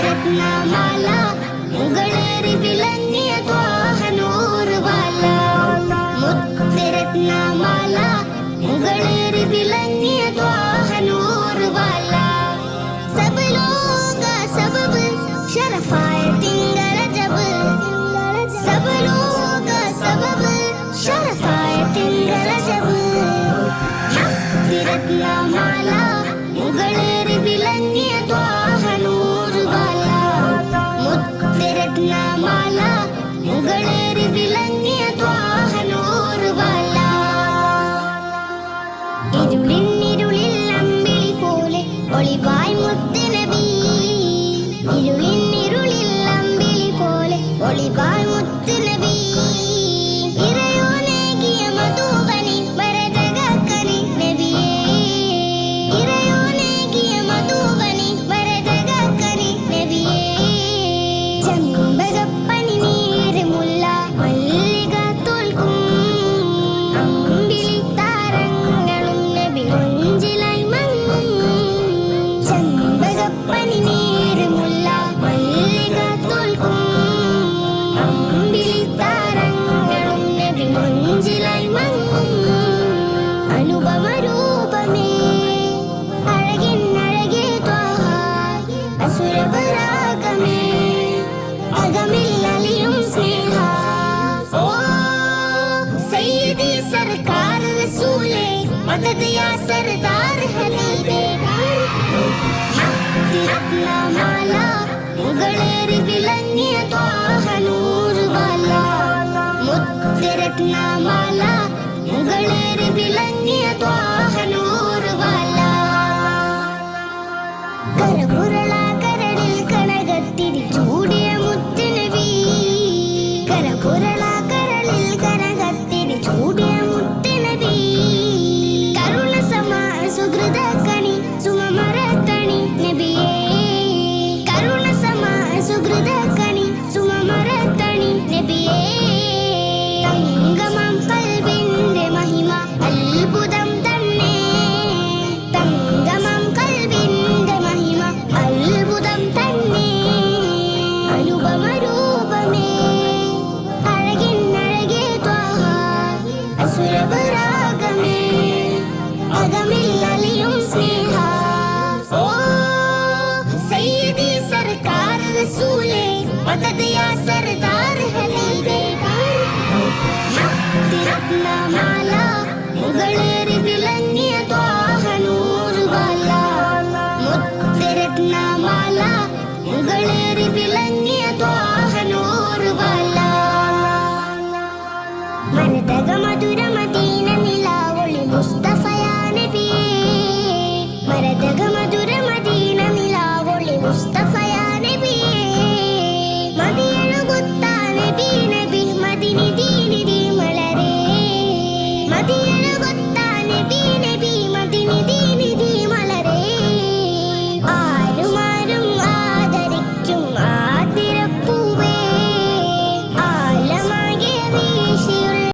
രത്നമാല മുകളേറി വിളഞ്ഞിയ ത്വാഹനൂർവാല മുത്ത് രത്നമാല മുകളേറി വിളഞ്ഞ olivar. அகமே அகமில் அழியும் ஸ்னேகா ஓ சையதி சர்க்கார் ரசூலே மதத் யா சர்தார் ஹபீபே حقي أقلام على مغلير بلني طه نور والا مترتنا مالا مغلير بلني طه نور والا கரபுர ¡Corela! सरदार है तेरा माला मुगलेर